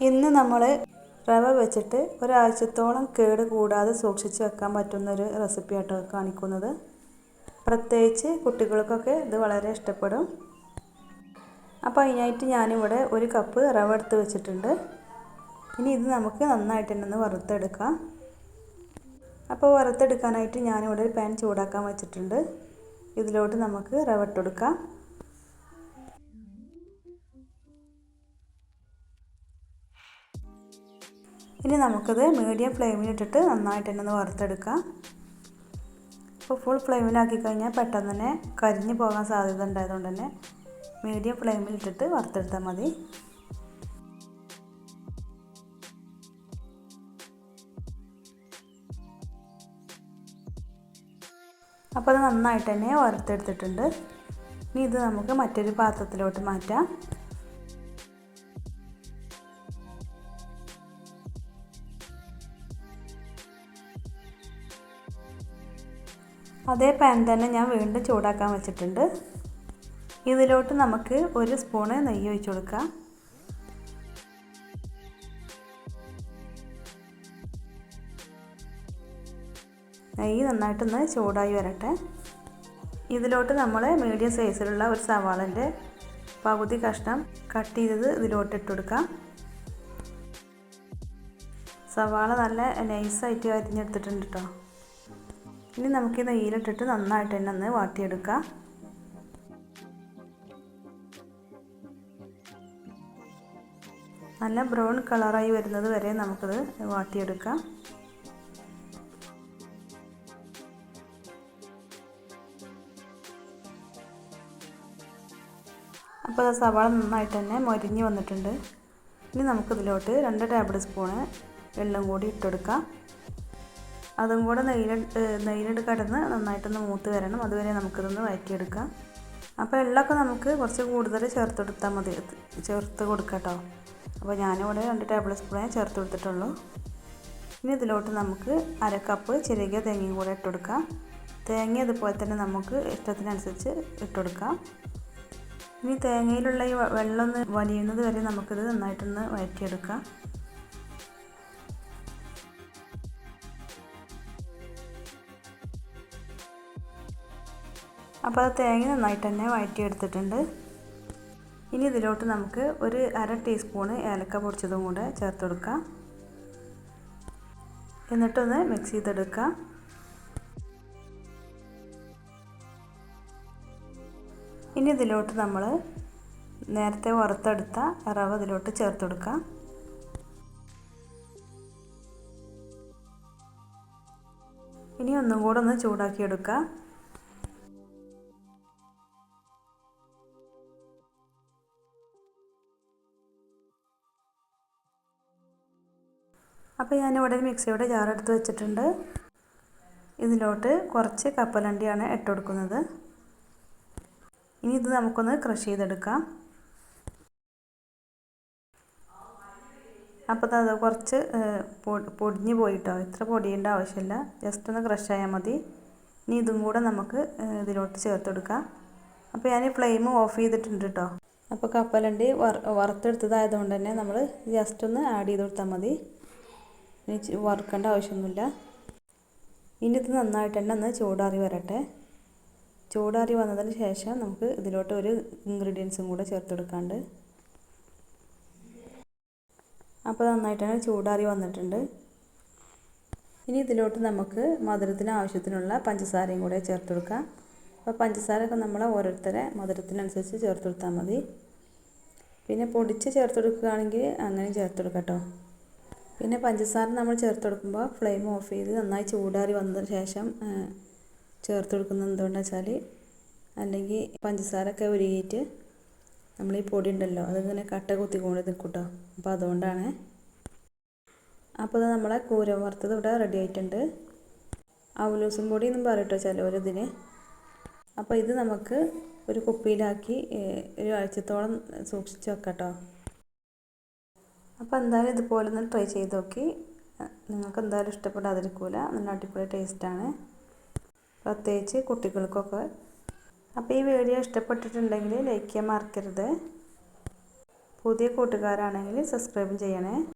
ഇന്ന് നമ്മൾ റവ വെച്ചിട്ട് ഒരാഴ്ചത്തോളം കേട് കൂടാതെ സൂക്ഷിച്ച് വെക്കാൻ പറ്റുന്നൊരു റെസിപ്പി കാണിക്കുന്നത്. പ്രത്യേകിച്ച് കുട്ടികൾക്കൊക്കെ ഇത് വളരെ ഇഷ്ടപ്പെടും. അപ്പോൾ അതിനായിട്ട് ഞാനിവിടെ ഒരു കപ്പ് റവ എടുത്ത് വെച്ചിട്ടുണ്ട്. ഇനി ഇത് നമുക്ക് നന്നായിട്ട് തന്നെ ഒന്ന് വറുത്തെടുക്കാം. അപ്പോൾ വറുത്തെടുക്കാനായിട്ട് ഞാനിവിടെ ഒരു പാൻ ചൂടാക്കാൻ വെച്ചിട്ടുണ്ട്. ഇതിലോട്ട് നമുക്ക് റവ ഇട്ടെടുക്കാം ഇനി നമുക്കത് മീഡിയം ഫ്ലെയിമിലിട്ടിട്ട് നന്നായിട്ട് തന്നെ ഒന്ന് വറുത്തെടുക്കാം. ഇപ്പോൾ ഫുൾ ഫ്ലെയിമിലാക്കി കഴിഞ്ഞാൽ പെട്ടെന്ന് തന്നെ കരിഞ്ഞു പോകാൻ സാധ്യത ഉണ്ടായതുകൊണ്ട് തന്നെ മീഡിയം ഫ്ലെയിമിലിട്ടിട്ട് വറുത്തെടുത്താൽ മതി. അപ്പോൾ അത് നന്നായിട്ട് തന്നെ വറുത്തെടുത്തിട്ടുണ്ട്. ഇനി ഇത് നമുക്ക് മറ്റൊരു പാത്രത്തിലോട്ട് മാറ്റാം. അതേ പാൻ തന്നെ ഞാൻ വീണ്ടും ചൂടാക്കാൻ വെച്ചിട്ടുണ്ട്. ഇതിലോട്ട് നമുക്ക് ഒരു സ്പൂണ് നെയ്യ് ഒഴിച്ചു കൊടുക്കാം. നെയ്യ് നന്നായിട്ടൊന്ന് ചൂടായി വരട്ടെ. ഇതിലോട്ട് നമ്മൾ മീഡിയം സൈസിലുള്ള ഒരു സവാളന്റെ പകുതി കഷ്ണം കട്ട് ചെയ്തത് ഇതിലോട്ട് ഇട്ട് കൊടുക്കാം. സവാള നല്ല നൈസായിട്ട് അരിഞ്ഞെടുത്തിട്ടുണ്ട് കേട്ടോ ഇനി നമുക്ക് ഈ നെയ്യിലിട്ടിട്ട് നന്നായിട്ട് തന്നെ ഒന്ന് വാട്ടിയെടുക്കാം. നല്ല ബ്രൗൺ കളറായി വരുന്നത് വരെ നമുക്കത് വാട്ടിയെടുക്കാം. അപ്പോൾ സവാള നന്നായിട്ട് തന്നെ മൊരിഞ്ഞ് വന്നിട്ടുണ്ട്. ഇനി നമുക്കിതിലോട്ട് രണ്ട് ടേബിൾ സ്പൂണ് വെള്ളം കൂടി ഇട്ടെടുക്കാം. അതും കൂടെ നെയ്യിൽ നെയ്യിലിട്ട് കടന്ന് നന്നായിട്ടൊന്ന് മൂത്ത് വരണം. അതുവരെ നമുക്കിതൊന്ന് വഴറ്റിയെടുക്കാം. അപ്പോൾ എള്ളൊക്കെ നമുക്ക് കുറച്ച് കൂടുതൽ ചേർത്ത് കൊടുത്താൽ മതി. ചേർത്ത് കൊടുക്കാം കേട്ടോ. അപ്പോൾ ഞാനിവിടെ രണ്ട് ടേബിൾ സ്പൂണേ ചേർത്ത് കൊടുത്തിട്ടുള്ളൂ. ഇനി ഇതിലോട്ട് നമുക്ക് അര കപ്പ് ചിരകിയ തേങ്ങയും കൂടെ ഇട്ട് കൊടുക്കാം. തേങ്ങ ഇതുപോലെ തന്നെ നമുക്ക് ഇഷ്ടത്തിനനുസരിച്ച് ഇട്ട് കൊടുക്കാം. ഇനി തേങ്ങയിലുള്ള ഈ വെള്ളം ഒന്ന് വലിയുന്നത് വരെ നമുക്കിത് നന്നായിട്ടൊന്ന് വഴറ്റിയെടുക്കാം. അപ്പോൾ അത് തേങ്ങ നന്നായിട്ട് തന്നെ വഴറ്റിയെടുത്തിട്ടുണ്ട് ഇനി ഇതിലോട്ട് നമുക്ക് ഒരു അര ടീസ്പൂണ് ഏലക്ക പൊടിച്ചതും കൂടെ ചേർത്ത് കൊടുക്കാം. എന്നിട്ടൊന്ന് മിക്സ് ചെയ്തെടുക്കാം. ഇനി ഇതിലോട്ട് നമ്മൾ നേരത്തെ വറുത്തെടുത്ത റവ ഇതിലോട്ട് ചേർത്ത് കൊടുക്കാം. ഇനി ഒന്നും കൂടെ ഒന്ന് ചൂടാക്കി അപ്പോൾ ഞാൻ ഞാനിവിടെ ഒരു മിക്സിയുടെ ജാർ എടുത്ത് വെച്ചിട്ടുണ്ട്. ഇതിലോട്ട് കുറച്ച് കപ്പലണ്ടിയാണ് ഇട്ട് കൊടുക്കുന്നത്. ഇനി ഇത് നമുക്കൊന്ന് ക്രഷ് ചെയ്തെടുക്കാം. അപ്പോൾ അത് കുറച്ച് പൊടിഞ്ഞു പോയിട്ടോ. ഇത്ര പൊടിയേണ്ട ആവശ്യമില്ല. ജസ്റ്റ് ഒന്ന് ക്രഷ് ആയാൽ മതി. ഇനി ഇതും കൂടെ നമുക്ക് ഇതിലോട്ട് ചേർത്തെടുക്കാം അപ്പോൾ ഞാൻ ഫ്ലെയിം ഓഫ് ചെയ്തിട്ടുണ്ട് കേട്ടോ അപ്പോൾ കപ്പലണ്ടി വറ വറുത്തെടുത്തതായതുകൊണ്ട് തന്നെ നമ്മൾ ജസ്റ്റ് ഒന്ന് ആഡ് ചെയ്ത് കൊടുത്താൽ മതി. ഇനി വറുക്കേണ്ട ആവശ്യമൊന്നുമില്ല. ഇനി ഇത് നന്നായിട്ട് തന്നെ ഒന്ന് ചൂടാറി വരട്ടെ. ചൂടാറി വന്നതിന് ശേഷം നമുക്ക് ഇതിലോട്ട് ഒരു ഇൻഗ്രീഡിയൻസും കൂടെ ചേർത്തെടുക്കാണ്ട്. അപ്പോൾ നന്നായിട്ട് തന്നെ ചൂടാറി വന്നിട്ടുണ്ട്. ഇനി ഇതിലോട്ട് നമുക്ക് മധുരത്തിന് ആവശ്യത്തിനുള്ള പഞ്ചസാരയും കൂടെ ചേർത്ത് കൊടുക്കാം അപ്പോൾ പഞ്ചസാരയൊക്കെ നമ്മൾ ഓരോരുത്തരെ മധുരത്തിനനുസരിച്ച് ചേർത്ത് കൊടുത്താൽ മതി. പിന്നെ പൊടിച്ച് ചേർത്ത് കൊടുക്കുകയാണെങ്കിൽ അങ്ങനെയും ചേർത്ത് കൊടുക്കാം കേട്ടോ. പിന്നെ പഞ്ചസാര നമ്മൾ ചേർത്ത് കൊടുക്കുമ്പോൾ ഫ്ലെയിം ഓഫ് ചെയ്ത് നന്നായി ചൂടാറി വന്നതിന് ശേഷം ചേർത്ത് കൊടുക്കുന്നത് എന്തുകൊണ്ടാണെന്ന് വെച്ചാൽ അല്ലെങ്കിൽ പഞ്ചസാരയൊക്കെ ഉരുകിയിട്ട് നമ്മൾ ഈ പൊടി ഉണ്ടല്ലോ അതിങ്ങനെ കട്ട കുത്തിക്കൊണ്ട് നിൽക്കും കേട്ടോ അപ്പോൾ അതുകൊണ്ടാണ്. അപ്പോൾ ഇത് നമ്മളെ കൂര വറുത്തത് ഇവിടെ റെഡി ആയിട്ടുണ്ട്. അവലൂസും പൊടി എന്നും പറയട്ടോ ചിലവരിതിന് അപ്പോൾ ഇത് നമുക്ക് ഒരു കുപ്പിയിലാക്കി ഒരു ആഴ്ചത്തോളം സൂക്ഷിച്ച് വെക്കാം കേട്ടോ അപ്പോൾ എന്തായാലും ഇതുപോലെ ഒന്ന് ട്രൈ ചെയ്ത് നോക്കി. നിങ്ങൾക്ക് എന്തായാലും ഇഷ്ടപ്പെടാതിരിക്കില്ല നല്ല അടിപൊളി ടേസ്റ്റാണ് പ്രത്യേകിച്ച് കുട്ടികൾക്കൊക്കെ. അപ്പോൾ ഈ വീഡിയോ ഇഷ്ടപ്പെട്ടിട്ടുണ്ടെങ്കിൽ ലൈക്ക് ചെയ്യാൻ മറക്കരുത്. പുതിയ കൂട്ടുകാരാണെങ്കിൽ സബ്സ്ക്രൈബ് ചെയ്യണേ.